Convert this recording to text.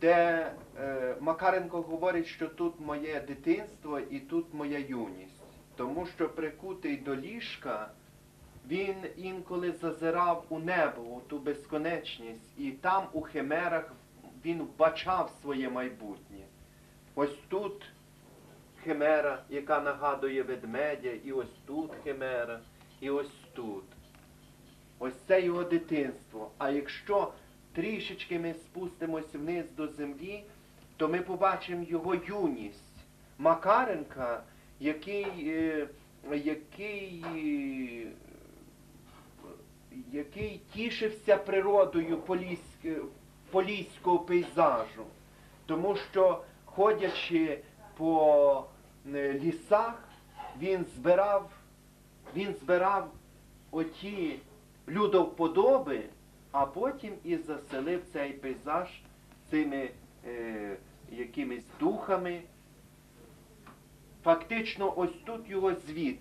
де е, Макаренко говорить, що тут моє дитинство і тут моя юність. Тому що прикутий до ліжка, він інколи зазирав у небо, у ту безконечність, і там у химерах він вбачав своє майбутнє. Ось тут химера, яка нагадує ведмедя, і ось тут химера, і ось тут. Ось це його дитинство. А якщо трішечки ми спустимось вниз до землі, то ми побачимо його юність. Макаренка, який, е, який, який тішився природою поліськ- поліського пейзажу. Тому що, ходячи по е, лісах, він збирав, він збирав оті людовподоби, а потім і заселив цей пейзаж цими е, якимись духами. Фактично, ось тут його звіт